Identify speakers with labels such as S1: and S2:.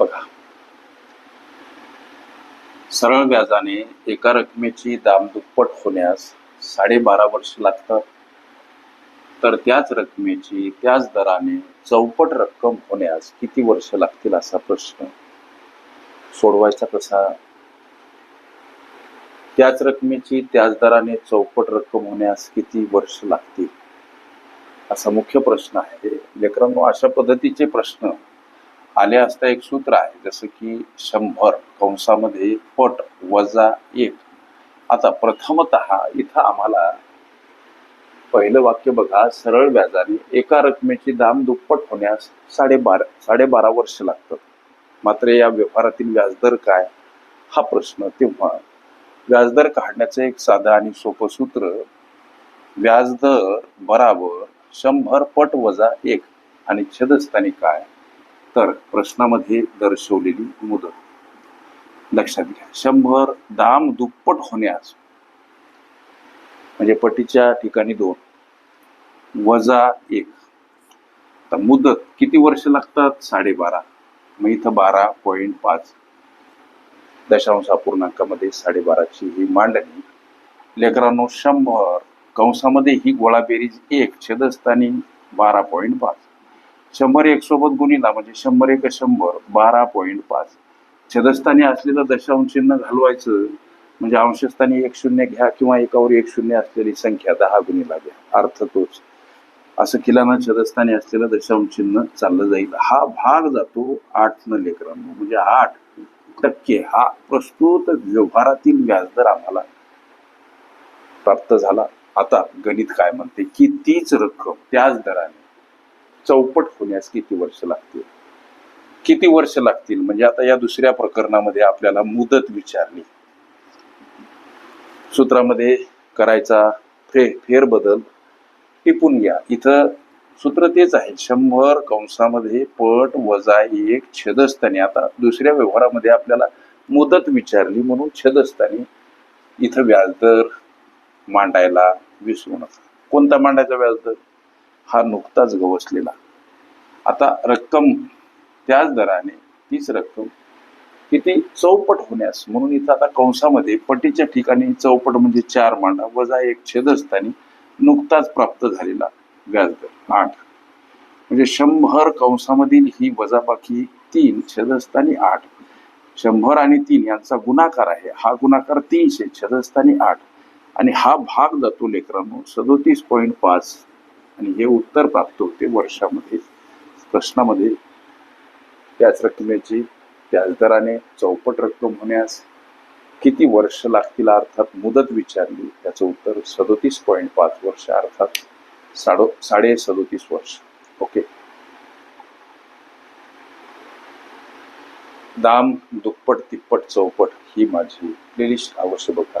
S1: बघा. सरळ व्याजाने एका रकमेची दाम दुप्पट होण्यास साडेबारा वर्ष लागतात. तर त्याच रकमेची त्याच दराने चौपट रक्कम होण्यास किती वर्ष लागतील असा प्रश्न सोडवायचा कसा? त्याच रकमेची त्याच दराने चौपट रक्कम होण्यास किती वर्ष लागतील? असा मुख्य प्रश्न आहे. लेकरांनो अशा पद्धतीचे प्रश्न आले असता एक सूत्र आहे जसं की शंभर कंसामध्ये पट वजा एक. आता प्रथमत इथं आम्हाला पहिलं वाक्य बघा सरळ व्याजाने एका रकमेची दाम दुप्पट होण्यास साडेबारा साडेबारा वर्ष लागतात. मात्र या व्यवहारातील व्याजदर काय? हा प्रश्न तेव्हा. व्याजदर काढण्याचं एक साधं आणि सोपं सूत्र व्याजदर बराबर शंभर पट वजा एक आणि छेदस्थानी काय? तर प्रश्नामध्ये दर्शवलेली मुदत. लक्षात घ्या. शंभर दाम दुप्पट होण्यास म्हणजे पटीच्या ठिकाणी दोन वजा एक. तर मुदत किती वर्ष लागतात? साडेबारा. मग इथं बारा पॉईंट पाच. दशांश अपूर्णांकामध्ये साडेबाराची ही मांडणी. लेकरांनो शंभर कंसामध्ये ही गोळाबेरीज एक छेदस्थानी बारा पॉईंट पाच. शंभर एक सोबत गुणिला म्हणजे शंभर एक शंभर बारा पॉईंट पाच. छेदस्थानी असलेलं दशांश चिन्ह घालवायचं म्हणजे अंशस्थानी एक शून्य घ्या किंवा एकावर एक शून्य असलेली संख्या दहा गुणिला घ्या अर्थ तोच. असं केल्यानं छेदस्थानी असलेलं दशांश चिन्ह चाललं जाईल. हा भाग जातो आठ न लेकरांनो. म्हणजे आठ टक्के हा प्रस्तुत व्यवहारातील व्याजदर आम्हाला प्राप्त झाला. आता गणित काय म्हणते की तीच रक्कम त्याच दराने चौपट होण्यास किती वर्ष लागतील? किती वर्ष लागतील? म्हणजे आता या दुसऱ्या प्रकरणामध्ये आपल्याला मुदत विचारली. सूत्रामध्ये करायचा फे फेरबदल टिपून घ्या. इथं सूत्र तेच आहे. शंभर कंसामध्ये पट वजा एक छेदस्थानी. आता दुसऱ्या व्यवहारामध्ये आपल्याला मुदत विचारली म्हणून छेदस्थानी इथं व्याजदर मांडायला विसरू नका. कोणता मांडायचा व्याजदर? हा नुकताच गवसलेला आता रक्कम त्याच दराने तीच रक्कम किती चौपट होण्यास म्हणून इथं आता कंसामध्ये पटीच्या ठिकाणी चौपट म्हणजे चार मांडा वजा एक छेदस्थानी नुकताच प्राप्त झालेला व्याजदर आठ. म्हणजे शंभर कंसामधील ही वजाबाकी तीन छेदस्थानी आठ. शंभर आणि तीन यांचा गुणाकार आहे हा गुणाकार तीनशे छेदस्थानी आठ. आणि हा भाग जातो लेकरांनो सदोतीस पॉईंट पाच आणि हे उत्तर प्राप्त होते वर्षामध्ये. प्रश्नामध्ये त्याच रकमेची त्याच दराने चौपट रक्कम होण्यास किती वर्ष लागतील अर्थात मुदत विचारली त्याचं उत्तर सदोतीस पॉईंट पाच वर्ष अर्थात साडो साडे सदोतीस वर्ष. ओके. दाम दुप्पट तिप्पट चौपट ही माझी प्लेलिस्ट अवश्य बघा.